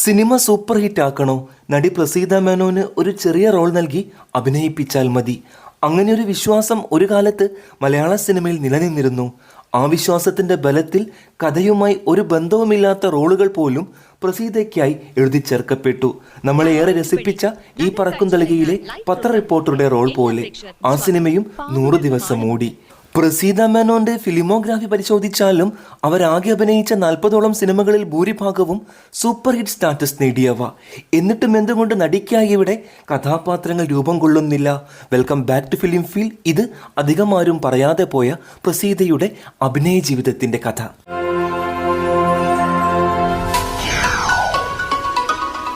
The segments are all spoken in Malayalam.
സിനിമ സൂപ്പർ ഹിറ്റ് ആക്കണോ നടി പ്രസീത മേനോന് ഒരു ചെറിയ റോൾ നൽകി അഭിനയിപ്പിച്ചാൽ മതി. അങ്ങനെ ഒരു വിശ്വാസം ഒരു കാലത്ത് മലയാള സിനിമയിൽ നിലനിന്നിരുന്നു. ആ വിശ്വാസത്തിന്റെ ബലത്തിൽ കഥയുമായി ഒരു ബന്ധവുമില്ലാത്ത റോളുകൾ പോലും പ്രസീതയ്ക്കായി എഴുതി ചേർക്കപ്പെട്ടു നമ്മളെ ഏറെ രസിപ്പിച്ച ഈ പറക്കും തളികയിലെ പത്ര റിപ്പോർട്ടറുടെ റോൾ പോലെ ആ സിനിമയും നൂറ് ദിവസം ഓടി പ്രസീത മേനോന്റെ ഫിലിമോഗ്രാഫി പരിശോധിച്ചാലും അവരാകെ അഭിനയിച്ച നാൽപ്പതോളം സിനിമകളിൽ ഭൂരിഭാഗവും സൂപ്പർ ഹിറ്റ് സ്റ്റാറ്റസ് നേടിയവ. എന്നിട്ടും എന്തുകൊണ്ട് നടിക്കായി ഇവിടെ കഥാപാത്രങ്ങൾ രൂപം കൊള്ളുന്നില്ല? Welcome back to Film Feel ഇത് അധികം ആരും പറയാതെ പോയ പ്രസീതയുടെ അഭിനയ ജീവിതത്തിന്റെ കഥ.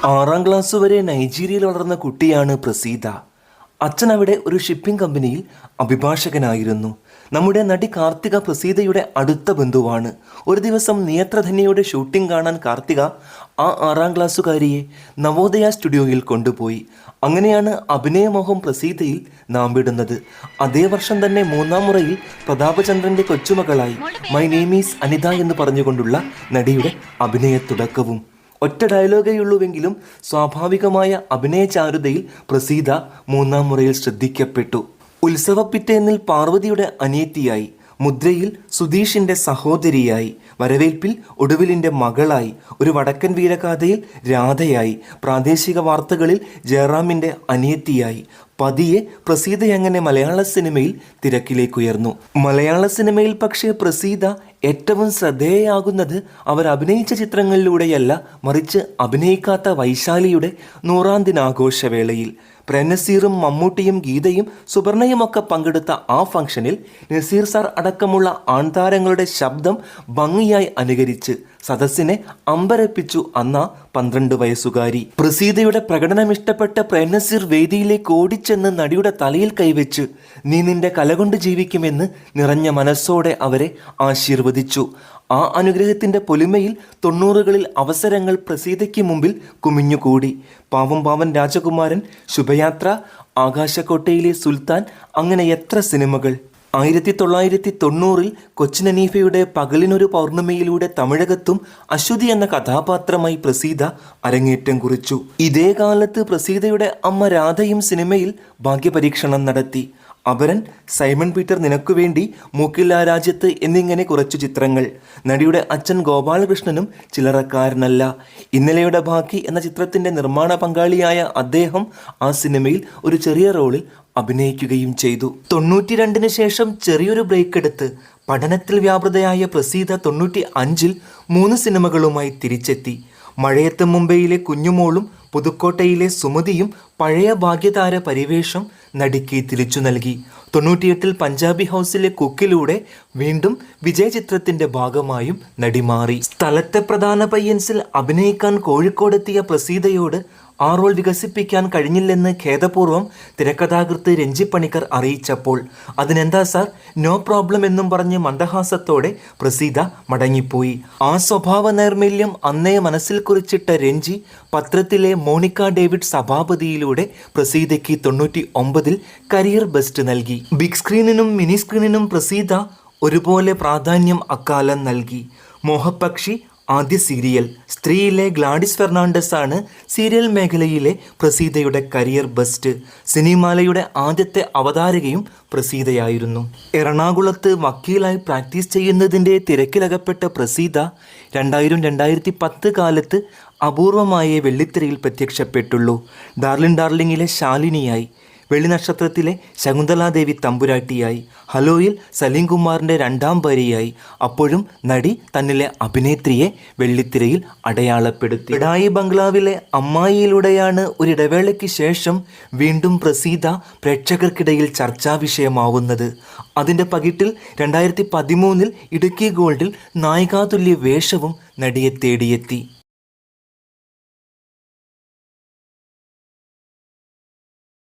ആറാം ക്ലാസ് വരെ നൈജീരിയയിൽ വളർന്ന കുട്ടിയാണ് പ്രസീത. അച്ഛൻ അവിടെ ഒരു ഷിപ്പിംഗ് കമ്പനിയിൽ അഭിഭാഷകനായിരുന്നു. നമ്മുടെ നടി കാർത്തിക പ്രസീതയുടെ അടുത്ത ബന്ധുവാണ്. ഒരു ദിവസം നിയത്രധന്യയുടെ ഷൂട്ടിംഗ് കാണാൻ കാർത്തിക ആ ആറാം ക്ലാസ്സുകാരിയെ നവോദയ സ്റ്റുഡിയോയിൽ കൊണ്ടുപോയി. അങ്ങനെയാണ് അഭിനയമോഹം പ്രസീതയിൽ നാം വിടുന്നത്. അതേ വർഷം തന്നെ മൂന്നാം മുറയിൽ പ്രതാപചന്ദ്രന്റെ കൊച്ചുമകളായി മൈ നെയ്മീസ് അനിത എന്ന് പറഞ്ഞുകൊണ്ടുള്ള നടിയുടെ അഭിനയ തുടക്കവും. ഒറ്റ ഡയലോഗേ ഉള്ളൂവെങ്കിലും സ്വാഭാവികമായ അഭിനയ ചാരുതയിൽ പ്രസീത മൂന്നാം മുറയിൽ ശ്രദ്ധിക്കപ്പെട്ടു. ഉത്സവപ്പിറ്റേന്നിൽ പാർവതിയുടെ അനിയത്തിയായി മുദ്രയിൽ സുധീഷിന്റെ സഹോദരിയായി വരവേൽപ്പിൽ ഒടുവിലിന്റെ മകളായി ഒരു വടക്കൻ വീരഗാഥയിൽ രാധയായി പ്രാദേശിക വാർത്തകളിൽ ജയറാമിന്റെ അനിയത്തിയായി പതിയെ പ്രസീത എങ്ങനെ മലയാള സിനിമയിൽ തിരക്കിലേക്ക് ഉയർന്നു മലയാള സിനിമയിൽ പക്ഷേ പ്രസീത ഏറ്റവും ശ്രദ്ധേയയാകുന്നത് അവർ അഭിനയിച്ച ചിത്രങ്ങളിലൂടെയല്ല മറിച്ച് അഭിനയിക്കാത്ത വൈശാലിയുടെ നൂറാം ദിനാഘോഷവേളയിൽ. പ്രനസീറും മമ്മൂട്ടിയും ഗീതയും സുവർണയുമൊക്കെ പങ്കെടുത്ത ആ ഫംഗ്ഷനിൽ നസീർ സാർ അടക്കമുള്ള ആൺതാരങ്ങളുടെ ശബ്ദം ഭംഗിയായി അനുകരിച്ച് സദസ്സിനെ അമ്പരപ്പിച്ചു അന്ന പന്ത്രണ്ട് വയസ്സുകാരി. പ്രസീതയുടെ പ്രകടനം ഇഷ്ടപ്പെട്ട പ്രേംനസീർ വേദിയിലേക്ക് ഓടിച്ചെന്ന് നടിയുടെ തലയിൽ കൈവച്ച് നീ നിന്റെ കലകൊണ്ട് ജീവിക്കുമെന്ന് നിറഞ്ഞ മനസ്സോടെ അവരെ ആശീർവദിച്ചു. ആ അനുഗ്രഹത്തിന്റെ പൊലിമയിൽ തൊണ്ണൂറുകളിൽ അവസരങ്ങൾ പ്രസീതയ്ക്ക് മുമ്പിൽ കുമിഞ്ഞുകൂടി. പാവം പാവൻ രാജകുമാരൻ ശുഭയാത്ര ആകാശക്കോട്ടയിലെ സുൽത്താൻ അങ്ങനെ എത്ര സിനിമകൾ. ആയിരത്തി തൊള്ളായിരത്തി തൊണ്ണൂറിൽ കൊച്ചിനനീഫയുടെ പകലിനൊരു പൗർണമിയിലൂടെ തമിഴകത്തും അശ്വതി എന്ന കഥാപാത്രമായി പ്രസീത അരങ്ങേറ്റം കുറിച്ചു. ഇതേ കാലത്ത് പ്രസീതയുടെ അമ്മ രാധയും സിനിമയിൽ ഭാഗ്യപരീക്ഷണം നടത്തി. അപരൻ സൈമൺ പീറ്റർ നിനക്കു വേണ്ടി മൂക്കില്ലാ രാജ്യത്ത് എന്നിങ്ങനെ കുറച്ചു ചിത്രങ്ങൾ. നടിയുടെ അച്ഛൻ ഗോപാലകൃഷ്ണനും ചിലറക്കാരനല്ല ഇന്നലെയുടെ ബാക്കി എന്ന ചിത്രത്തിന്റെ നിർമ്മാണ പങ്കാളിയായ അദ്ദേഹം ആ സിനിമയിൽ ഒരു ചെറിയ റോളിൽ അഭിനയിക്കുകയും ചെയ്തു. തൊണ്ണൂറ്റി രണ്ടിന് ശേഷം ചെറിയൊരു ബ്രേക്ക് എടുത്ത് പഠനത്തിൽ വ്യാപൃതയായ പ്രസീത തൊണ്ണൂറ്റി അഞ്ചിൽ മൂന്ന് സിനിമകളുമായി തിരിച്ചെത്തി. മഴയത്ത് മുംബൈയിലെ കുഞ്ഞുമോളും പുതുക്കോട്ടയിലെ സുമതിയും പഴയ ഭാഗ്യതാര പരിവേഷം നടിക്ക് തിരിച്ചു നൽകി. തൊണ്ണൂറ്റിയെട്ടിൽ പഞ്ചാബി ഹൗസിലെ കുക്കിലൂടെ വീണ്ടും വിജയ ചിത്രത്തിന്റെ ഭാഗമായും നടിമാറി. സ്ഥലത്തെ പ്രധാന പയ്യൻസിൽ അഭിനയിക്കാൻ കോഴിക്കോടെത്തിയ പ്രസീതയോട് ആ റോൾ വികസിപ്പിക്കാൻ കഴിഞ്ഞില്ലെന്ന് ഖേദപൂർവം തിരക്കഥാകൃത്ത് രഞ്ജി പണിക്കർ അറിയിച്ചപ്പോൾ അതിനെന്താ സാർ നോ പ്രോബ്ലം എന്നും പറഞ്ഞ് മന്ദഹാസത്തോടെ പ്രസീത മടങ്ങിപ്പോയി. ആ സ്വഭാവ നൈർമല്യം അന്നേ മനസ്സിൽ കുറിച്ചിട്ട രഞ്ജി പത്രത്തിലെ മോണിക്ക ഡേവിഡ് സഭാപതിയിലൂടെ പ്രസീതയ്ക്ക് തൊണ്ണൂറ്റി ഒമ്പതിൽ കരിയർ ബെസ്റ്റ് നൽകി. ബിഗ് സ്ക്രീനിനും മിനി സ്ക്രീനിനും പ്രസീത ഒരുപോലെ പ്രാധാന്യം അക്കാലം നൽകി. മോഹപക്ഷി ആദ്യ സീരിയൽ സ്ത്രീയിലെ ഗ്ലാഡിസ് ഫെർണാണ്ടസ് ആണ് സീരിയൽ മേഖലയിലെ പ്രസീതയുടെ കരിയർ ബെസ്റ്റ്. സിനിമാലയുടെ ആദ്യത്തെ അവതാരകയും പ്രസീതയായിരുന്നു. എറണാകുളത്ത് വക്കീലായി പ്രാക്ടീസ് ചെയ്യുന്നതിന്റെ തിരക്കിലകപ്പെട്ട പ്രസീത രണ്ടായിരം രണ്ടായിരത്തി പത്ത് കാലത്ത് അപൂർവമായ വെള്ളിത്തിരയിൽ പ്രത്യക്ഷപ്പെട്ടുള്ളൂ. ഡാർലിൻ ഡാർലിങ്ങിലെ ശാലിനിയായി. വെള്ളി നക്ഷത്രത്തിലെ ശകുന്തലാദേവി തമ്പുരാട്ടിയായി. ഹലോയിൽ സലീം കുമാറിന്റെ രണ്ടാം ഭാര്യയായി. അപ്പോഴും നടി തന്നിലെ അഭിനേത്രിയെ വെള്ളിത്തിരയിൽ അടയാളപ്പെടുത്തി. ഇടായി ബംഗ്ലാവിലെ അമ്മായിയിലൂടെയാണ് ഒരിടവേളയ്ക്ക് ശേഷം വീണ്ടും പ്രസീത പ്രേക്ഷകർക്കിടയിൽ ചർച്ചാ വിഷയമാവുന്നത്. അതിന്റെ പകിട്ടിൽ രണ്ടായിരത്തി പതിമൂന്നിൽ ഇടുക്കി ഗോൾഡിൽ നായികാതുല്യ വേഷവും നടിയെ തേടിയെത്തി.